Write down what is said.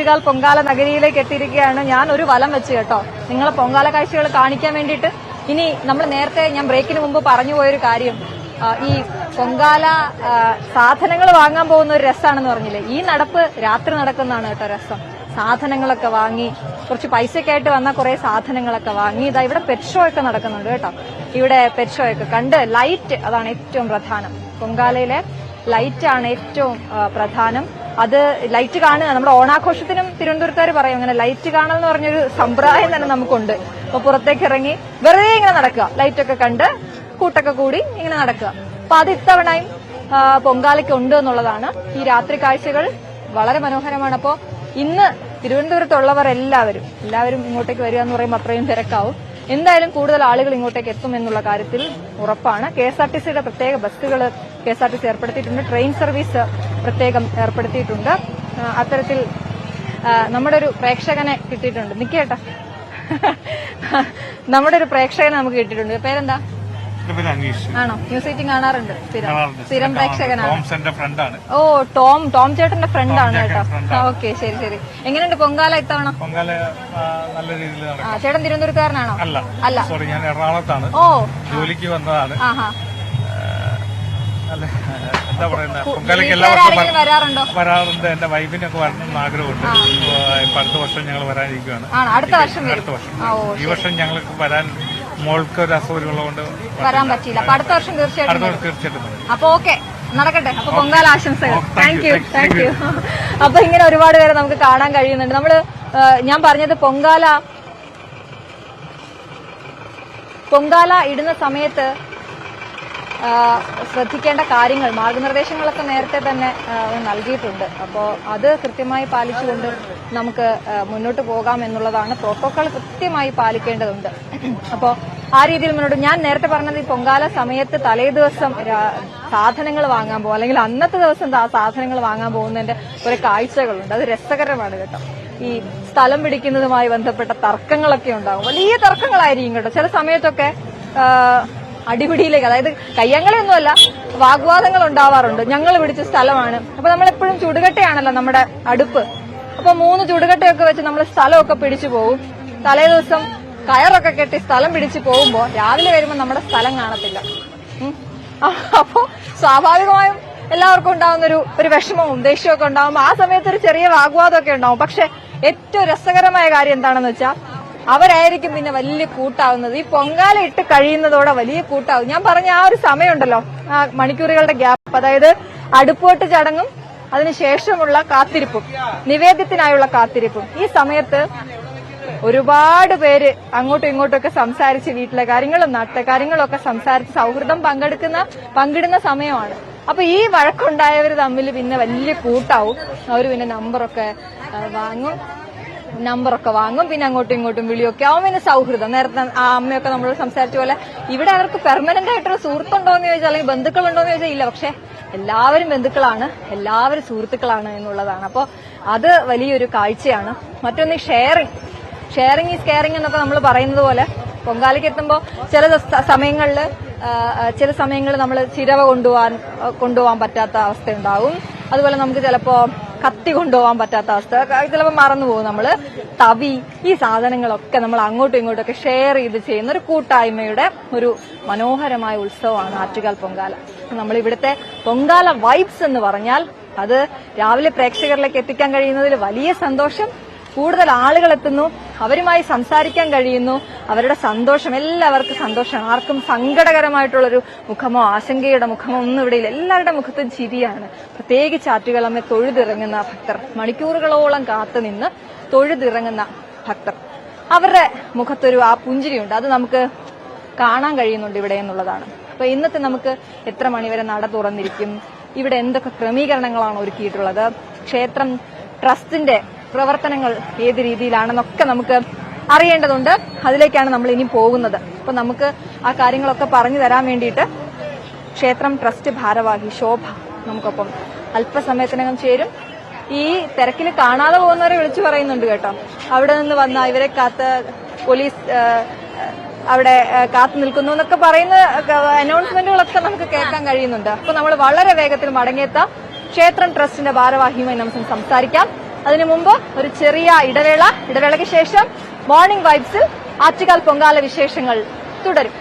ആറ്റുകാൽ പൊങ്കാല നഗരിയിലേക്ക് എത്തിയിരിക്കുകയാണ്. ഞാൻ ഒരു വലം വെച്ച് കേട്ടോ. നിങ്ങളെ പൊങ്കാല കാഴ്ചകൾ കാണിക്കാൻ വേണ്ടിയിട്ട് ഇനി നമ്മൾ നേരത്തെ ഞാൻ ബ്രേക്കിന് മുമ്പ് പറഞ്ഞു പോയൊരു കാര്യം. ഈ പൊങ്കാല സാധനങ്ങൾ വാങ്ങാൻ പോകുന്ന ഒരു രസമാണെന്ന് പറഞ്ഞില്ലേ? ഈ നടപ്പ് രാത്രി നടക്കുന്നതാണ് കേട്ടോ രസം. സാധനങ്ങളൊക്കെ വാങ്ങി കുറച്ച് പൈസക്കായിട്ട് വന്ന കുറെ സാധനങ്ങളൊക്കെ വാങ്ങി. ഇതാ ഇവിടെ പെറ്റ് ഷോ ഒക്കെ നടക്കുന്നുണ്ട് കേട്ടോ. ഇവിടെ പെറ്റ് ഷോ ഒക്കെ കണ്ട് ലൈറ്റ് അതാണ് ഏറ്റവും പ്രധാനം. പൊങ്കാലയിലെ ലൈറ്റാണ് ഏറ്റവും പ്രധാനം. അത് ലൈറ്റ് കാണുക. നമ്മുടെ ഓണാഘോഷത്തിനും തിരുവനന്തപുരത്തുകാർ പറയും അങ്ങനെ ലൈറ്റ് കാണൽ എന്ന് പറഞ്ഞൊരു സമ്പ്രദായം തന്നെ നമുക്കുണ്ട്. അപ്പൊ പുറത്തേക്ക് ഇറങ്ങി വെറുതെ ഇങ്ങനെ നടക്കുക. ലൈറ്റൊക്കെ കണ്ട് കൂട്ടൊക്കെ കൂടി ഇങ്ങനെ നടക്കുക. അപ്പൊ അത് ഇത്തവണയും പൊങ്കാലയ്ക്ക് ഉണ്ട് എന്നുള്ളതാണ് ഈ രാത്രി കാഴ്ചകൾ. വളരെ മനോഹരമാണ്. അപ്പോ ഇന്ന് തിരുവനന്തപുരത്തുള്ളവർ എല്ലാവരും എല്ലാവരും ഇങ്ങോട്ടേക്ക് വരിക എന്ന് പറയുമ്പോൾ അത്രയും തിരക്കാവും. എന്തായാലും കൂടുതൽ ആളുകൾ ഇങ്ങോട്ടേക്ക് എത്തും എന്നുള്ള കാര്യത്തിൽ ഉറപ്പാണ്. കെ എസ് ആർ ടി സിയുടെ പ്രത്യേക ബസ്സുകൾ K S R T C ഏർപ്പെടുത്തിയിട്ടുണ്ട്. ട്രെയിൻ സർവീസ് പ്രത്യേകം ഏർപ്പെടുത്തിയിട്ടുണ്ട്. അത്തരത്തിൽ നമ്മുടെ ഒരു പ്രേക്ഷകനെ കിട്ടിയിട്ടുണ്ട്. നിക്കേട്ടാ നമ്മുടെ ഒരു പ്രേക്ഷകനെ നമുക്ക് കിട്ടിയിട്ടുണ്ട്. പേരെന്താ? ആണോ? ന്യൂസ് എയ്റ്റിംഗ് കാണാറുണ്ട്. സ്ഥിരം. സ്ഥിരം പ്രേക്ഷകനാണ്. ഓ ടോം ടോം ചേട്ടന്റെ ഫ്രണ്ട് ആണ് കേട്ടോ ഓക്കെ ശരി ശരി. എങ്ങനെയുണ്ട് പൊങ്കാല ഇത്തവണ? നല്ല രീതിയിൽ ചേട്ടൻ തിരുവനന്തപുരത്തുകാരനാണോ? അല്ല. അല്ല. സോറി ഞാൻ എറണാകുളത്താണ്. ഓ. ജോലിക്ക് വന്നതാണ്. എന്താ പറയുന്നത് പൊങ്കാലയ്ക്ക് എല്ലാ എല്ലാവർക്കും വരാറുണ്ടോ? വരാറുണ്ട്. എന്റെ വൈഫിനൊക്കെ വരണമെന്ന് ആഗ്രഹമുണ്ട്. ഇപ്പൊ അടുത്ത വർഷം ഞങ്ങൾ വരാനിരിക്കുകയാണ് അടുത്ത വർഷം അടുത്ത ഈ വർഷം ഞങ്ങൾക്ക് വരാൻ മോൾക്ക് ഒരു അസൗകര്യം ഉള്ളതുകൊണ്ട് വരാൻ പറ്റിയില്ല. അപ്പൊ അടുത്ത വർഷം തീർച്ചയായിട്ടും അടുത്ത വർഷം തീർച്ചയായിട്ടും. അപ്പൊ ഓക്കെ നടക്കട്ടെ. അപ്പൊ പൊങ്കാല ആശംസകൾ. താങ്ക് യു താങ്ക് യു അപ്പൊ ഇങ്ങനെ ഒരുപാട് പേരെ നമുക്ക് കാണാൻ കഴിയുന്നുണ്ട്. നമ്മൾ ഞാൻ പറഞ്ഞത് പൊങ്കാല പൊങ്കാല ഇടുന്ന സമയത്ത് ശ്രദ്ധിക്കേണ്ട കാര്യങ്ങൾ മാർഗനിർദ്ദേശങ്ങളൊക്കെ നേരത്തെ തന്നെ നൽകിയിട്ടുണ്ട്. അപ്പോൾ അത് കൃത്യമായി പാലിച്ചുകൊണ്ട് നമുക്ക് മുന്നോട്ട് പോകാം എന്നുള്ളതാണ് പ്രോട്ടോകോൾ കൃത്യമായി പാലിക്കേണ്ടതുണ്ട്. അപ്പോൾ ആ രീതിയിൽ മുന്നോട്ട് ഞാൻ നേരത്തെ പറഞ്ഞത് ഈ പൊങ്കാല സമയത്ത് തലേ ദിവസം സാധനങ്ങൾ വാങ്ങാൻ പോകും. അല്ലെങ്കിൽ അന്നത്തെ ദിവസം സാധനങ്ങൾ വാങ്ങാൻ പോകുന്നതിന്റെ ഒരു കാഴ്ചകളുണ്ട്. അത് രസകരമാണ് കേട്ടോ. ഈ സ്ഥലം പിടിക്കുന്നതുമായി ബന്ധപ്പെട്ട തർക്കങ്ങളൊക്കെ ഉണ്ടാകും. വലിയ തർക്കങ്ങളായിരിക്കും കേട്ടോ. ചില സമയത്തൊക്കെ അടിപിടിയിലേക്ക് അതായത് കയ്യങ്ങളെയൊന്നുമല്ല വാഗ്വാദങ്ങൾ ഉണ്ടാവാറുണ്ട്. ഞങ്ങൾ പിടിച്ച സ്ഥലമാണ്. അപ്പൊ നമ്മളെപ്പോഴും ചുടുകട്ടയാണല്ലോ നമ്മുടെ അടുപ്പ്. അപ്പൊ മൂന്ന് ചുടുകട്ടയൊക്കെ വെച്ച് നമ്മൾ സ്ഥലമൊക്കെ പിടിച്ചു പോകും തലേ ദിവസം കയറൊക്കെ കെട്ടി സ്ഥലം പിടിച്ചു പോകുമ്പോൾ രാവിലെ വരുമ്പോൾ നമ്മുടെ സ്ഥലം കാണത്തില്ല. അപ്പോൾ അപ്പോ സ്വാഭാവികമായും എല്ലാവർക്കും ഉണ്ടാവുന്ന ഒരു ഒരു വിഷമവും ദേഷ്യമൊക്കെ ഉണ്ടാവുമ്പോൾ ആ സമയത്ത് ഒരു ചെറിയ വാഗ്വാദമൊക്കെ ഉണ്ടാവും. പക്ഷെ ഏറ്റവും രസകരമായ കാര്യം എന്താണെന്ന് വെച്ചാൽ അവരായിരിക്കും പിന്നെ വലിയ കൂട്ടാവുന്നത്. ഈ പൊങ്കാല ഇട്ട് കഴിയുന്നതോടെ വലിയ കൂട്ടാവും. ഞാൻ പറഞ്ഞ ആ ഒരു സമയമുണ്ടല്ലോ ആ മണിക്കൂറുകളുടെ ഗ്യാപ്പ്. അതായത് അടുപ്പോട്ട് ചടങ്ങും അതിനുശേഷമുള്ള കാത്തിരിപ്പും നിവേദ്യത്തിനായുള്ള കാത്തിരിപ്പും. ഈ സമയത്ത് ഒരുപാട് പേര് അങ്ങോട്ടും ഇങ്ങോട്ടും ഒക്കെ സംസാരിച്ച് വീട്ടിലെ കാര്യങ്ങളും നാട്ടിലെ കാര്യങ്ങളും ഒക്കെ സംസാരിച്ച് സൗഹൃദം പങ്കെടുക്കുന്ന പങ്കിടുന്ന സമയമാണ്. അപ്പൊ ഈ വഴക്കുണ്ടായവർ തമ്മിൽ പിന്നെ വലിയ കൂട്ടാവും. അവർ പിന്നെ നമ്പറൊക്കെ വാങ്ങും. നമ്പറൊക്കെ വാങ്ങും. പിന്നെ അങ്ങോട്ടും ഇങ്ങോട്ടും വിളിയൊക്കെ ആവും. പിന്നെ സൗഹൃദം. നേരത്തെ ആ അമ്മയൊക്കെ നമ്മൾ സംസാരിച്ച പോലെ ഇവിടെ അവർക്ക് പെർമനന്റ് ആയിട്ടൊരു സുഹൃത്തുണ്ടോ എന്ന് ചോദിച്ചാൽ അല്ലെങ്കിൽ ബന്ധുക്കളുണ്ടോ എന്ന് ചോദിച്ചാൽ ഇല്ല. പക്ഷെ എല്ലാവരും ബന്ധുക്കളാണ്. എല്ലാവരും സുഹൃത്തുക്കളാണ് എന്നുള്ളതാണ്. അപ്പോൾ അത് വലിയൊരു കാഴ്ചയാണ്. മറ്റൊന്ന് ഷെയറിങ് ഷെയറിങ് ഈസ് കെയറിംഗ് എന്നൊക്കെ നമ്മൾ പറയുന്നത് പോലെ പൊങ്കാലയ്ക്ക് എത്തുമ്പോൾ ചില സമയങ്ങളിൽ ചില സമയങ്ങളിൽ നമ്മൾ ചിരവ കൊണ്ടുപോകാൻ കൊണ്ടുപോകാൻ പറ്റാത്ത അവസ്ഥയുണ്ടാവും. അതുപോലെ നമുക്ക് ചിലപ്പോ കത്തി കൊണ്ടുപോകാൻ പറ്റാത്ത അവസ്ഥ. ചിലപ്പോൾ മറന്നു പോകും നമ്മൾ തവി ഈ സാധനങ്ങളൊക്കെ നമ്മൾ അങ്ങോട്ടും ഇങ്ങോട്ടും ഒക്കെ ഷെയർ ചെയ്ത് ചെയ്യുന്ന ഒരു കൂട്ടായ്മയുടെ ഒരു മനോഹരമായ ഉത്സവമാണ് ആറ്റുകാൽ പൊങ്കാല. നമ്മൾ ഇവിടുത്തെ പൊങ്കാല വൈബ്സ് എന്ന് പറഞ്ഞാൽ അത് രാവിലെ പ്രേക്ഷകരിലേക്ക് എത്തിക്കാൻ കഴിയുന്നതിൽ വലിയ സന്തോഷം. കൂടുതൽ ആളുകൾ എത്തുന്നു. അവരുമായി സംസാരിക്കാൻ കഴിയുന്നു. അവരുടെ സന്തോഷം എല്ലാവർക്കും സന്തോഷമാണ് ആർക്കും സങ്കടകരമായിട്ടുള്ളൊരു മുഖമോ ആശങ്കയുടെ മുഖമോ ഒന്നും ഇവിടെ ഇല്ല. എല്ലാവരുടെ മുഖത്തും ചിരിയാണ്. പ്രത്യേകിച്ച് ആറ്റുകളമ്മ തൊഴുതിറങ്ങുന്ന ഭക്തർ. മണിക്കൂറുകളോളം കാത്തുനിന്ന് തൊഴുതിറങ്ങുന്ന ഭക്തർ. അവരുടെ മുഖത്തൊരു ആ പുഞ്ചിരിയുണ്ട്. അത് നമുക്ക് കാണാൻ കഴിയുന്നുണ്ട് ഇവിടെ എന്നുള്ളതാണ്. അപ്പൊ ഇന്നത്തെ നമുക്ക് എത്ര മണിവരെ നട തുറന്നിരിക്കും? ഇവിടെ എന്തൊക്കെ ക്രമീകരണങ്ങളാണ് ഒരുക്കിയിട്ടുള്ളത്? ക്ഷേത്രം ട്രസ്റ്റിന്റെ പ്രവർത്തനങ്ങൾ ഏത് രീതിയിലാണെന്നൊക്കെ നമുക്ക് അറിയേണ്ടതുണ്ട്. അതിലേക്കാണ് നമ്മൾ ഇനി പോകുന്നത്. അപ്പൊ നമുക്ക് ആ കാര്യങ്ങളൊക്കെ പറഞ്ഞു തരാൻ വേണ്ടിയിട്ട് ക്ഷേത്രം ട്രസ്റ്റ് ഭാരവാഹി ശോഭ നമുക്കൊപ്പം അല്പസമയത്തിനകം ചേരും. ഈ തിരക്കിൽ കാണാതെ പോകുന്നവരെ വിളിച്ചു പറയുന്നുണ്ട് കേട്ടോ. അവിടെ നിന്ന് വന്ന ഇവരെ കാത്ത് പോലീസ് അവിടെ കാത്തു നിൽക്കുന്നു എന്നൊക്കെ പറയുന്ന അനൗൺസ്മെന്റുകളൊക്കെ നമുക്ക് കേൾക്കാൻ കഴിയുന്നുണ്ട്. അപ്പൊ നമ്മൾ വളരെ വേഗത്തിൽ മടങ്ങിയെത്താം. ക്ഷേത്രം ട്രസ്റ്റിന്റെ ഭാരവാഹിയുമായി നമുക്ക് സംസാരിക്കാം. അതിനു മുമ്പ് ഒരു ചെറിയ ഇടവേള ഇടവേളയ്ക്ക് ശേഷം മോർണിംഗ് വൈബ്സിൽ ആറ്റുകാൽ പൊങ്കാല വിശേഷങ്ങൾ തുടരും.